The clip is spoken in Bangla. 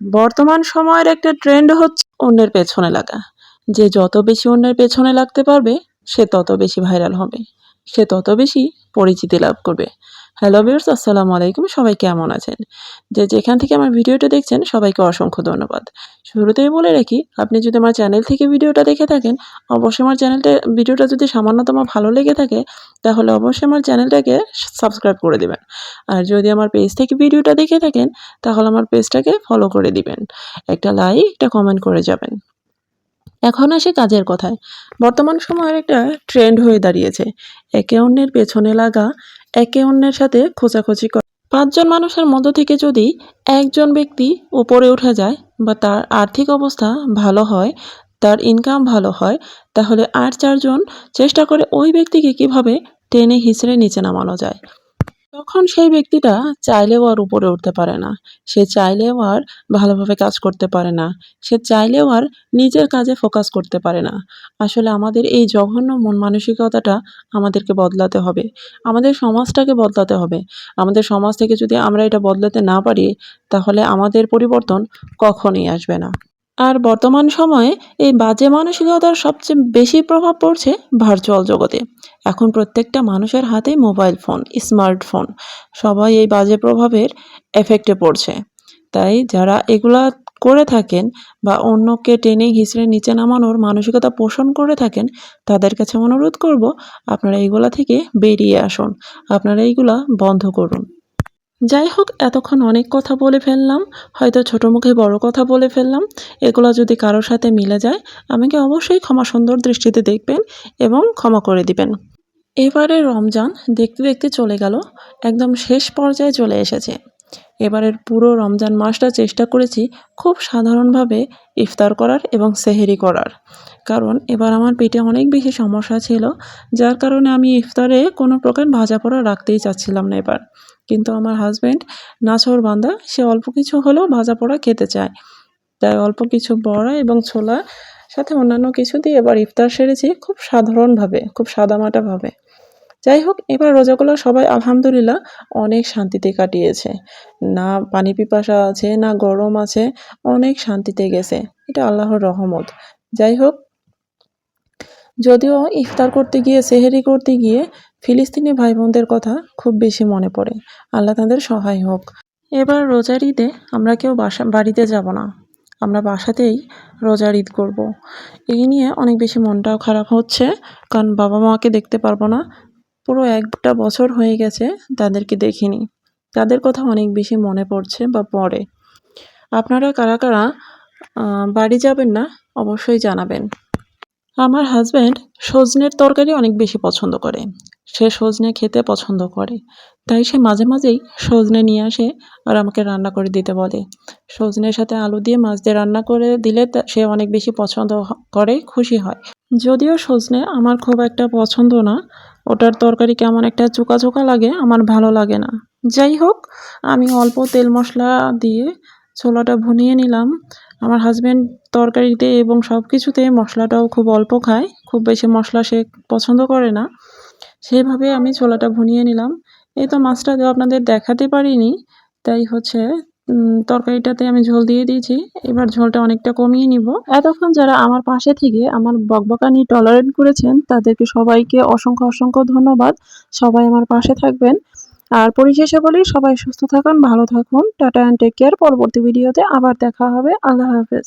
বর্তমান সময়ের একটা ট্রেন্ড হচ্ছে অন্যের পেছনে লাগা। যে যত বেশি অন্যের পেছনে লাগতে পারবে, সে তত বেশি ভাইরাল হবে। সে তত বেশি পরিচিতি লাভ করবে। হ্যালো ভিউয়ার্স আসসালামু আলাইকুম। সবাই কেমন আছেন? যে যেখান থেকে আমার ভিডিওটা দেখছেন, সবাইকে অসংখ্য ধন্যবাদ। শুরুতেই বলে রাখি, আপনি যদি আমার চ্যানেল থেকে ভিডিওটা দেখে থাকেন, অবশ্যই আমার চ্যানেলটা, ভিডিওটা যদি সামান্যতম ভালো লেগে থাকে, তাহলে অবশ্যই আমার চ্যানেলটাকে সাবস্ক্রাইব করে দেবেন। আর যদি আমার পেজ থেকে ভিডিওটা দেখে থাকেন, তাহলে আমার পেজটাকে ফলো করে দিবেন। একটা লাইক একটা কমেন্ট করে যাবেন। এখন আসে কাজের কথায়। বর্তমান সময়ের একটা ট্রেন্ড হয়ে দাঁড়িয়েছে। একে অন্যের পেছনে লাগা একে অন্যের সাথে খোঁজাখুঁজি করে। পাঁচজন মানুষের মধ্য থেকে যদি একজন ব্যক্তি উপরে উঠে যায় বা তার আর্থিক অবস্থা ভালো হয়, তার ইনকাম ভালো হয়, তাহলে আর চারজন চেষ্টা করে ওই ব্যক্তিকে কীভাবে টেনে হিঁচড়ে নিচে নামানো যায়? তখন সেই ব্যক্তিটা চাইলেও আর উপরে উঠতে পারে না। সে চাইলেও আর ভালোভাবে কাজ করতে পারে না। সে চাইলেও আর নিজের কাজে ফোকাস করতে পারে না। আসলে আমাদের এই জঘন্য মন মানসিকতাটা আমাদেরকে বদলাতে হবে। আমাদের সমাজটাকে বদলাতে হবে। আমাদের সমাজ থেকে যদি আমরা এটা বদলাতে না পারি, তাহলে আমাদের পরিবর্তন কখনোই আসবে না। আর বর্তমান সময়ে এই বাজে মানসিকতার সবচেয়ে বেশি প্রভাব পড়ছে ভার্চুয়াল জগতে। এখন প্রত্যেকটা মানুষের হাতেই মোবাইল ফোন স্মার্টফোন সবাই এই বাজে প্রভাবের এফেক্টে পড়ছে। তাই যারা এগুলা করে থাকেন বা অন্যকে টেনে হিঁচড়ে নিচে নামানোর মানসিকতা পোষণ করে থাকেন, তাদের কাছে অনুরোধ করব, আপনারা এইগুলা থেকে বেরিয়ে আসুন। আপনারা এইগুলা বন্ধ করুন। যাই হোক এতক্ষণ অনেক কথা বলে ফেললাম। হয়তো ছোট মুখে বড় কথা বলে ফেললাম। এগুলো যদি কারোর সাথে মিলে যায়, আমাকে অবশ্যই ক্ষমা সুন্দর দৃষ্টিতে দেখবেন এবং ক্ষমা করে দিবেন। এবারে রমজান দেখতে দেখতে চলে গেল। একদম শেষ পর্যায়ে চলে এসেছে। এবারের পুরো রমজান মাসটা চেষ্টা করেছি খুব সাধারণভাবে ইফতার করার এবং সেহেরি করার। কারণ এবার আমার পেটে অনেক বেশি সমস্যা ছিল, যার কারণে আমি ইফতারে কোনো প্রকার ভাজা পোড়া রাখতেই চাচ্ছিলাম না এবার। কিন্তু আমার হাজব্যান্ড নাছর বান্দা, সে অল্প কিছু হলেও ভাজা পোড়া খেতে চায়। তাই অল্প কিছু বড়া এবং ছোলা সাথে অন্যান্য কিছু দিয়ে এবার ইফতার সেরেছি খুব সাধারণভাবে, খুব সাদামাটাভাবে যাই হোক এবার রোজাগুলো সবাই আলহামদুলিল্লাহ অনেক শান্তিতে কাটিয়েছে। না পানি পিপাসা আছে, না গরম আছে, অনেক শান্তিতে গেছে। এটা আল্লাহর রহমত। যাই হোক যদিও ইফতার করতে গিয়ে, সেহেরি করতে গিয়ে ফিলিস্তিনি ভাই বোনদের কথা খুব বেশি মনে পড়ে। আল্লাহ তাদের সহায় হোক। এবার রোজার ঈদে আমরা কেউ বাসা, বাড়িতে যাব না। আমরা বাসাতেই রোজার ঈদ করব। এই নিয়ে অনেক বেশি মনটাও খারাপ হচ্ছে, কারণ বাবা মাকে দেখতে পারব না পুরো একটা বছর হয়ে গেছে তাদেরকে দেখিনি। তাদের কথা অনেক বেশি মনে পড়ছে বা পড়ে। আপনারা কারা কারা বাড়ি যাবেন না, অবশ্যই জানাবেন। আমার হাজব্যান্ড সজনের তরকারি অনেক বেশি পছন্দ করে। সে সজনে খেতে পছন্দ করে। তাই সে মাঝে মাঝেই সজনে নিয়ে আসে আর আমাকে রান্না করে দিতে বলে। সজনের সাথে আলু দিয়ে মাছ দিয়ে রান্না করে দিলে সে অনেক বেশি পছন্দ করে, খুশি হয়। যদিও সজনে আমার খুব একটা পছন্দ না ওটার তরকারি কেমন একটা চোকা চোকা লাগে, আমার ভালো লাগে না। যাই হোক, আমি অল্প তেল মশলা দিয়ে ছোলাটা ভুনিয়ে নিলাম। আমার হাজব্যান্ড তরকারিতে এবং সব কিছুতে মশলাটাও খুব অল্প খায়, খুব বেশি মশলা সে পছন্দ করে না। সেভাবে আমি ছোলাটা ভুনিয়ে নিলাম। এই তো মাছটা আপনাদের দেখাতে পারিনি, তাই হচ্ছে তরকারিটাতে আমি ঝোল দিয়ে দিয়েছি। এবার ঝোলটা অনেকটা কমিয়ে নিব। এতক্ষণ যারা আমার পাশে থেকে আমার বকবকানি টলারেন্ট করেছেন, তাদেরকে সবাইকে অসংখ্য অসংখ্য ধন্যবাদ। সবাই আমার পাশে থাকবেন। আর পরিশেষে বলি, সবাই সুস্থ থাকুন, ভালো থাকুন। টাটা অ্যান্ড টেক কেয়ার পরবর্তী ভিডিওতে আবার দেখা হবে। আল্লাহ হাফেজ।